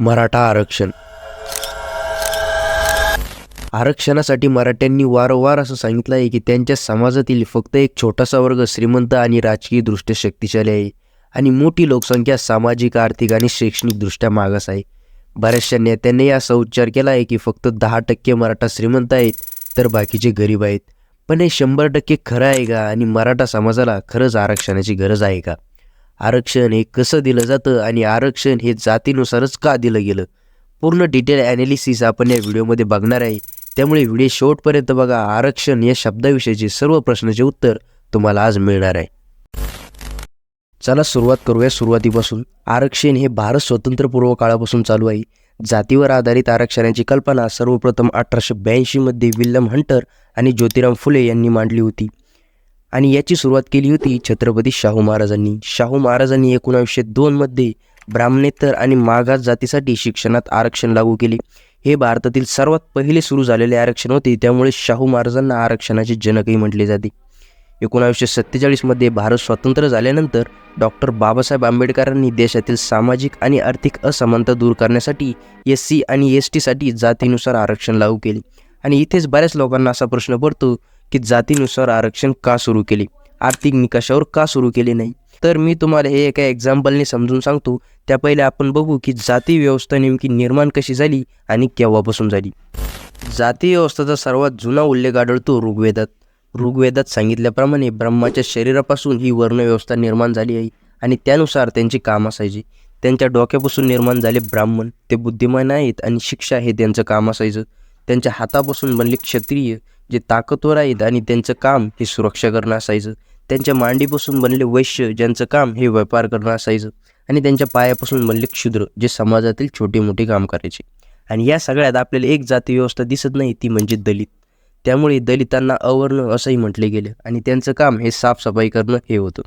मराठा आरक्षण. आरक्षणासाठी मराठ्यांनी वारंवार असं सांगितलं आहे की त्यांच्या समाजातील फक्त एक छोटासा वर्ग श्रीमंत आणि राजकीयदृष्ट्या शक्तिशाली आहे आणि मोठी लोकसंख्या सामाजिक आर्थिक आणि शैक्षणिकदृष्ट्या मागास आहे. बऱ्याचशा नेत्यांनी असा उच्चार केला आहे की फक्त दहा टक्के मराठा श्रीमंत आहेत तर बाकीचे गरीब आहेत. पण हे शंभर टक्के खरं आहे का आणि मराठा समाजाला खरंच आरक्षणाची गरज आहे का? आरक्षण हे कसं दिलं जातं आणि आरक्षण हे जातीनुसारच का दिलं गेलं? पूर्ण डिटेल ॲनालिसिस आपण या व्हिडिओमध्ये बघणार आहे. त्यामुळे व्हिडिओ शेवटपर्यंत बघा. आरक्षण या शब्दाविषयीचे सर्व प्रश्नाचे उत्तर तुम्हाला आज मिळणार आहे. चला सुरुवात करूया सुरुवातीपासून. आरक्षण हे भारत स्वतंत्रपूर्व काळापासून चालू आहे. जातीवर आधारित आरक्षणाची कल्पना सर्वप्रथम अठराशे ब्याऐंशीमध्ये विल्यम हंटर आणि ज्योतिराम फुले यांनी मांडली होती. आणि याची सुरुवात केली होती छत्रपती शाहू महाराजांनी. शाहू महाराजांनी एकोणावीसशे दोनमध्ये ब्राह्मणेतर आणि मागास जातीसाठी शिक्षणात आरक्षण लागू केले. हे भारतातील सर्वात पहिले सुरू झालेले आरक्षण होते. त्यामुळे शाहू महाराजांना आरक्षणाचे जनकही म्हटले जाते. एकोणावीसशे सत्तेचाळीसमध्ये भारत स्वतंत्र झाल्यानंतर डॉक्टर बाबासाहेब आंबेडकरांनी देशातील सामाजिक आणि आर्थिक असमानता दूर करण्यासाठी एस सी आणि एस टीसाठी जातीनुसार आरक्षण लागू केले. आणि इथेच बऱ्याच लोकांना असा प्रश्न पडतो की जातीनुसार आरक्षण का सुरू केले? आर्थिक निकषावर का सुरू केले नाही? तर मी तुम्हाला हे एका एक्झाम्पलने समजून सांगतो. त्या पहिले आपण बघू की जाती व्यवस्था नेमकी निर्माण कशी झाली आणि केव्हापासून झाली. जाती व्यवस्थेचा सर्वात जुना उल्लेख आढळतो ऋग्वेदात. ऋग्वेदात सांगितल्याप्रमाणे ब्रह्माच्या शरीरापासून ही वर्णव्यवस्था निर्माण झाली आहे आणि त्यानुसार त्यांची काम असायची. त्यांच्या डोक्यापासून निर्माण झाले ब्राह्मण. ते बुद्धिमान आहेत आणि शिक्षा हे त्यांचं काम असायचं. त्यांच्या हातापासून बनले क्षत्रिय. जे ताकदवर आहेत आणि त्यांचं काम हे सुरक्षा करणं असायचं. त्यांच्या मांडीपासून बनले वैश्य ज्यांचं काम हे व्यापार करणं असायचं. आणि त्यांच्या पायापासून बनले क्षुद्र जे समाजातील छोटे मोठे काम करायचे. आणि या सगळ्यात आपल्याला एक जाती व्यवस्था दिसत नाही ती म्हणजे दलित. त्यामुळे दलितांना अवर्ण असंही म्हटले गेले. आणि त्यांचं काम हे साफसफाई करणं हे होतं.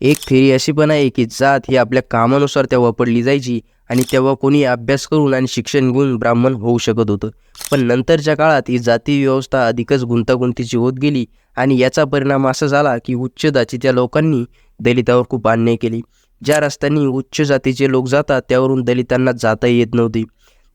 एक थेरी अशी पण आहे की जात ही आपल्या कामानुसार त्या वापरली जायची आणि तेव्हा कोणी अभ्यास करून आणि शिक्षण घेऊन ब्राह्मण होऊ शकत होतं. पण नंतरच्या काळात ही जाती व्यवस्था अधिकच गुंतागुंतीची होत गेली आणि याचा परिणाम असा झाला की उच्च जातीच्या लोकांनी दलितावर खूप अन्याय केली. ज्या रस्त्यांनी उच्च जातीचे लोक जातात त्यावरून दलितांना जाता येत नव्हती.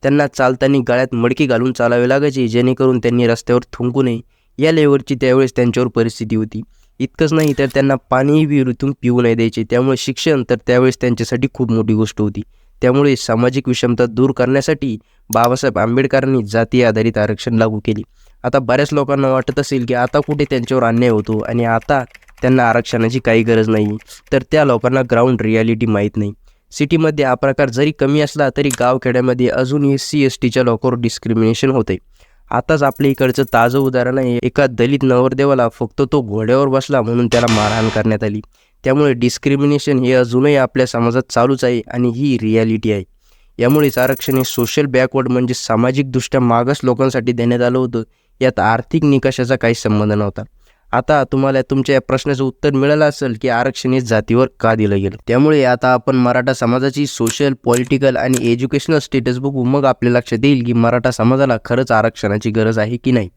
त्यांना चालताना गळ्यात मडकी घालून चालावे लागायचे जेणेकरून त्यांनी रस्त्यावर थुंकू नये. या लेवलची त्यावेळेस त्यांच्यावर परिस्थिती होती. इतकंच नाही तर त्यांना पाणीही विहिरीतून पिऊ नाही द्यायचे. त्यामुळे शिक्षण तर त्यावेळेस त्यांच्यासाठी खूप मोठी गोष्ट होती. त्यामुळे सामाजिक विषमता दूर करण्यासाठी बाबासाहेब आंबेडकरांनी जाती आधारित आरक्षण लागू केले. आता बऱ्याच लोकांना वाटत असेल की आता कुठे त्यांच्यावर अन्याय होतो आणि आता त्यांना आरक्षणाची काही गरज नाही तर त्या लोकांना ग्राउंड रियालिटी माहीत नाही. सिटीमध्ये हा प्रकार जरी कमी असला तरी गावखेड्यामध्ये अजून एस सी एस टीच्या लोकांवर डिस्क्रिमिनेशन होते. आताच आपल्या इकडचं ताजं उदाहरण आहे एका दलित नवरदेवाला फक्त तो घोड्यावर बसला म्हणून त्याला मारहाण करण्यात आली. त्यामुळे डिस्क्रिमिनेशन हे अजूनही आपल्या समाजात चालूच आहे आणि ही रियालिटी आहे. यामुळेच आरक्षण हे सोशल बॅकवर्ड म्हणजे सामाजिकदृष्ट्या मागास लोकांसाठी देण्यात आलं होतं. यात आर्थिक निकषाचा काही संबंध नव्हता. आता तुम्हाला तुमच्या या प्रश्नाचं उत्तर मिळालं असेल की आरक्षण हे जातीवर का दिलं गेलं? त्यामुळे आता आपण मराठा समाजाची सोशल पॉलिटिकल आणि एज्युकेशनल स्टेटस बघू. मग आपल्या लक्षात येईल की मराठा समाजाला खरंच आरक्षणाची गरज आहे की नाही?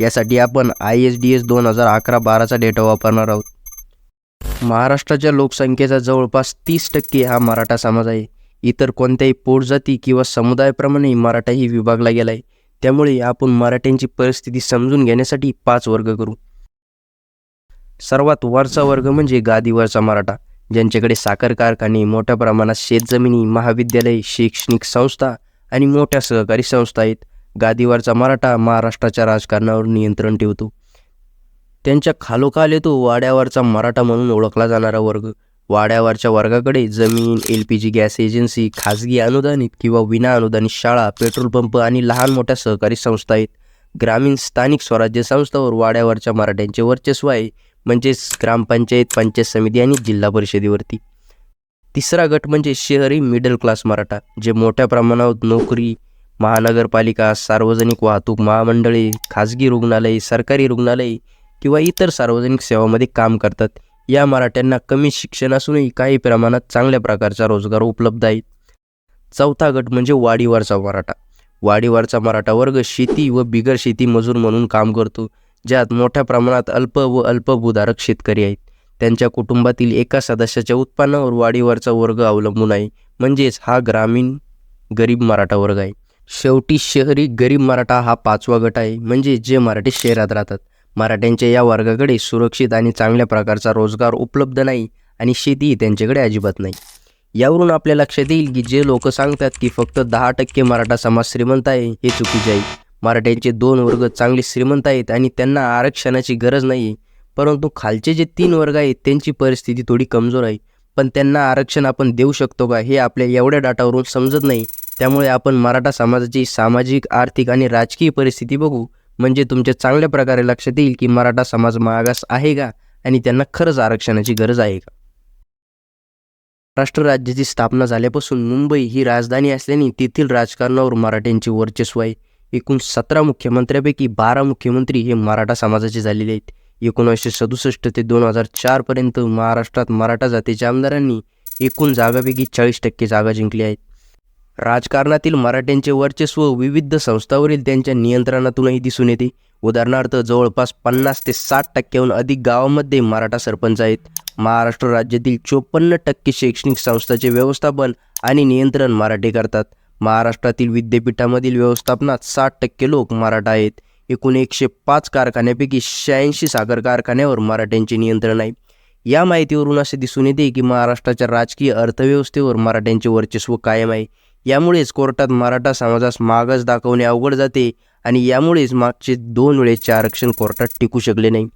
यासाठी आपण आय एस डी एस दोन हजार अकरा बाराचा डेटा वापरणार आहोत. महाराष्ट्राच्या लोकसंख्येचा जवळपास तीस टक्के हा मराठा समाज आहे. इतर कोणत्याही पोटजाती किंवा समुदायाप्रमाणे मराठाही विभागला गेला आहे त्यामुळे आपण मराठ्यांची परिस्थिती समजून घेण्यासाठी पाच वर्ग करू. सर्वात वरचा वर्ग म्हणजे गादीवरचा मराठा. ज्यांच्याकडे साखर कारखाने मोठ्या प्रमाणात शेतजमिनी महाविद्यालय शैक्षणिक संस्था आणि मोठ्या सहकारी संस्था आहेत. गादीवरचा मराठा महाराष्ट्राच्या राजकारणावर नियंत्रण ठेवतो. त्यांच्या खालोखाल येतो वाड्यावरचा मराठा म्हणून ओळखला जाणारा वर्ग. वाड्यावरच्या वर्गाकडे जमीन L P G gas agency खाजगी अनुदानित किंवा विना अनुदानित शाळा पेट्रोल पंप आणि लहान मोठ्या सहकारी संस्था आहेत. ग्रामीण स्थानिक स्वराज्य संस्थावर वाड्यावरच्या मराठ्यांचे वर्चस्व आहे म्हणजेच ग्रामपंचायत पंचायत समिती आणि जिल्हा परिषदेवरती. तिसरा गट म्हणजे शहरी मिडल क्लास मराठा जे मोठ्या प्रमाणावर नोकरी महानगरपालिका सार्वजनिक वाहतूक महामंडळे खाजगी रुग्णालय सरकारी रुग्णालय किंवा इतर सार्वजनिक सेवामध्ये काम करतात. या मराठ्यांना कमी शिक्षण असूनही काही प्रमाणात चांगल्या प्रकारचा रोजगार उपलब्ध आहेत चौथा गट म्हणजे वाडीवरचा मराठा. वाडीवरचा मराठा वर्ग शेती व बिगर शेती मजूर म्हणून काम करतो ज्यात मोठ्या प्रमाणात अल्प व अल्पभूधारक शेतकरी आहेत. त्यांच्या कुटुंबातील एका सदस्याच्या उत्पन्नावर वाडीवरचा वर्ग अवलंबून आहे. म्हणजेच हा ग्रामीण गरीब मराठा वर्ग आहे. शेवटी शहरी गरीब मराठा हा पाचवा गट आहे. म्हणजे जे मराठी शहरात राहतात. मराठ्यांच्या या वर्गाकडे सुरक्षित आणि चांगल्या प्रकारचा रोजगार उपलब्ध नाही आणि शेतीही त्यांच्याकडे अजिबात नाही. यावरून आपल्या लक्षात येईल की जे लोक सांगतात की फक्त दहा टक्के मराठा समाज श्रीमंत आहे हे चुकीचे आहे. मराठ्यांचे दोन वर्ग चांगले श्रीमंत आहेत आणि त्यांना आरक्षणाची गरज नाही आहे परंतु खालचे जे तीन वर्ग आहेत त्यांची परिस्थिती थोडी कमजोर आहे. पण त्यांना आरक्षण आपण देऊ शकतो का हे आपल्या एवढ्या डाटावरून समजत नाही. त्यामुळे आपण मराठा समाजाची सामाजिक आर्थिक आणि राजकीय परिस्थिती बघू. म्हणजे तुमच्या चांगल्या प्रकारे लक्षात येईल की मराठा समाज मागास आहे का आणि त्यांना खरंच आरक्षणाची गरज आहे का? महाराष्ट्र राज्याची स्थापना झाल्यापासून मुंबई ही राजधानी असल्याने तेथील राजकारणावर मराठ्यांचे वर्चस्व आहे. एकूण सतरा मुख्यमंत्र्यापैकी बारा मुख्यमंत्री हे मराठा समाजाचे झालेले आहेत. एकोणीसशे सदुसष्ट ते दोन हजार चारपर्यंत महाराष्ट्रात मराठा जातीच्या आमदारांनी एकूण जागापैकी चाळीस टक्के जागा जिंकल्या आहेत. राजकारणातील मराठ्यांचे वर्चस्व विविध संस्थांवरील त्यांच्या नियंत्रणातूनही दिसून येते. उदाहरणार्थ जवळपास पन्नास ते साठ टक्क्याहून अधिक गावामध्ये मराठा सरपंच आहेत. महाराष्ट्र राज्यातील चोपन्न टक्के शैक्षणिक संस्थांचे व्यवस्थापन आणि नियंत्रण मराठी करतात. महाराष्ट्रातील विद्यापीठामधील व्यवस्थापनात साठ टक्के लोक मराठा आहेत. एकूण एकशे पाच कारखान्यापैकी शहाऐंशी साखर कारखान्यावर मराठ्यांचे नियंत्रण आहे. या माहितीवरून असे दिसून येते की महाराष्ट्राच्या राजकीय अर्थव्यवस्थेवर मराठ्यांचे वर्चस्व कायम आहे. यामुळेच कोर्टात मराठा समाजास मागास दाखवणे अवघड जाते आणि यामुळेच मागचे दोन वेळेचे आरक्षण कोर्टात टिकू शकले नाही.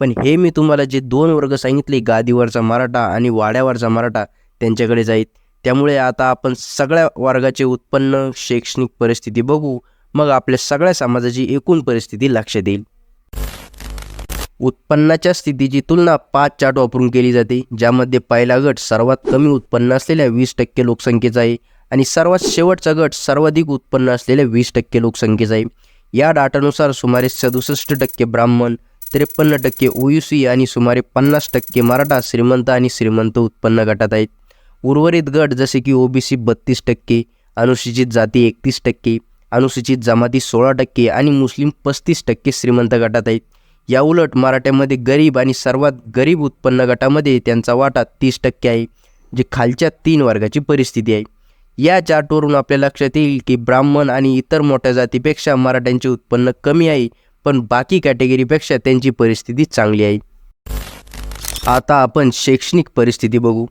पण हे मी तुम्हाला जे दोन वर्ग सांगितले गादीवरचा मराठा आणि वाड्यावरचा मराठा त्यांच्याकडे जाईत त्यामुळे आता आपण सगळ्या वर्गाचे उत्पन्न शैक्षणिक परिस्थिती बघू मग आपल्या सगळ्या समाजाची एकूण परिस्थिती लक्षात येईल. उत्पन्नाच्या स्थितीची तुलना पाच चार्ट वापरून केली जाते ज्यामध्ये पहिला गट सर्वात कमी उत्पन्न असलेल्या वीस टक्के लोकसंख्येचा आहे. आणि सर्वात शेवटचा गट सर्वाधिक उत्पन्न असलेल्या वीस टक्के लोकसंख्येचा आहे. या डाटानुसार सुमारे सदुसष्ट टक्के ब्राह्मण त्रेपन्न टक्के ओयुसी आणि सुमारे पन्नास टक्के मराठा श्रीमंत आणि श्रीमंत उत्पन्न गटात आहेत. उर्वरित गट जसे की ओबीसी बत्तीस टक्के अनुसूचित जाती एकतीस टक्के अनुसूचित जमाती सोळा टक्के आणि मुस्लिम पस्तीस टक्के श्रीमंत गटात आहेत. याउलट मराठ्यामध्ये गरीब आणि सर्वात गरीब उत्पन्न गटामध्ये त्यांचा वाटा तीस टक्के आहे जे खालच्या तीन वर्गाची परिस्थिती आहे. या चार्टवरून आपल्या लक्षात येईल की ब्राह्मण आणि इतर मोठ्या जातीपेक्षा मराठ्यांचे उत्पन्न कमी आहे पण बाकी कॅटेगरीपेक्षा त्यांची परिस्थिती चांगली आहे. आता आपण शैक्षणिक परिस्थिती बघू.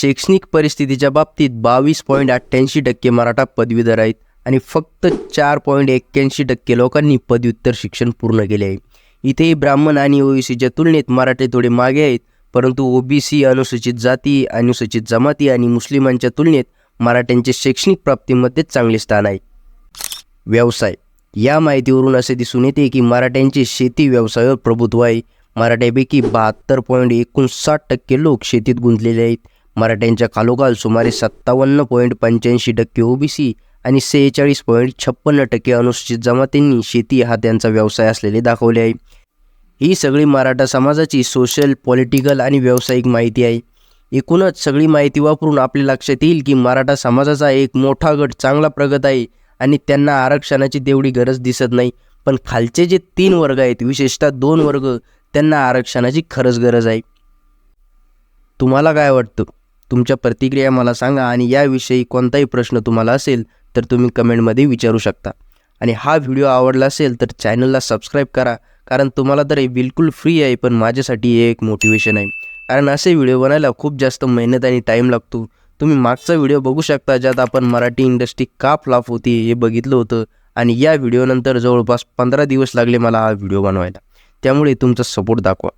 शैक्षणिक परिस्थितीच्या बाबतीत बावीस पॉईंट अठ्ठ्याऐंशी टक्के मराठा पदवीधर आहेत आणि फक्त चार पॉईंट एक्क्याऐंशी टक्के लोकांनी पदव्युत्तर शिक्षण पूर्ण केले आहे. इथेही ब्राह्मण आणि ओबीसीच्या तुलनेत मराठे थोडे मागे आहेत परंतु ओबीसी अनुसूचित जाती अनुसूचित जमाती आणि मुस्लिमांच्या तुलनेत मराठ्यांचे शैक्षणिक प्राप्तीमध्ये चांगले स्थान आहे. व्यवसाय. या माहितीवरून असे दिसून येते की मराठ्यांचे शेती व्यवसायावर प्रभुत्व आहे. मराठ्यापैकी बहात्तर पॉईंट एकोणसाठ टक्के लोक शेतीत गुंतलेले आहेत. मराठ्यांच्या खालोखाल सुमारे सत्तावन्न पॉईंट पंच्याऐंशी टक्के ओबीसी आणि सेहेचाळीस पॉईंट छप्पन्न टक्के अनुसूचित जमातींनी शेती हा त्यांचा व्यवसाय असलेले दाखवले आहे. ही सगळी मराठा समाजाची सोशल पॉलिटिकल आणि व्यावसायिक माहिती आहे. एकूणच सगळी माहिती वापरून आपल्या लक्षात येईल की मराठा समाजाचा एक मोठा गट चांगला प्रगत आहे आणि त्यांना आरक्षणाची तेवढी गरज दिसत नाही. पण खालचे जे तीन वर्ग आहेत विशेषतः दोन वर्ग त्यांना आरक्षणाची खरंच गरज आहे. तुम्हाला काय वाटतं? तुमच्या प्रतिक्रिया मला सांगा आणि याविषयी कोणताही प्रश्न तुम्हाला असेल तर तुम्ही कमेंटमध्ये विचारू शकता. आणि हा व्हिडिओ आवडला असेल तर चॅनलला सबस्क्राईब करा कारण तुम्हाला तर हे बिलकुल फ्री आहे पण माझ्यासाठी हे एक मोटिवेशन आहे. कारण असे व्हिडिओ बनायला खूप जास्त मेहनत आणि टाईम लागतो. तुम्ही मागचा व्हिडिओ बघू शकता ज्यात आपण मराठी इंडस्ट्री का फ्लॉप होती हे बघितलं होतं आणि या व्हिडिओनंतर जवळपास पंधरा दिवस लागले मला हा व्हिडिओ बनवायला. त्यामुळे तुमचा सपोर्ट दाखवा.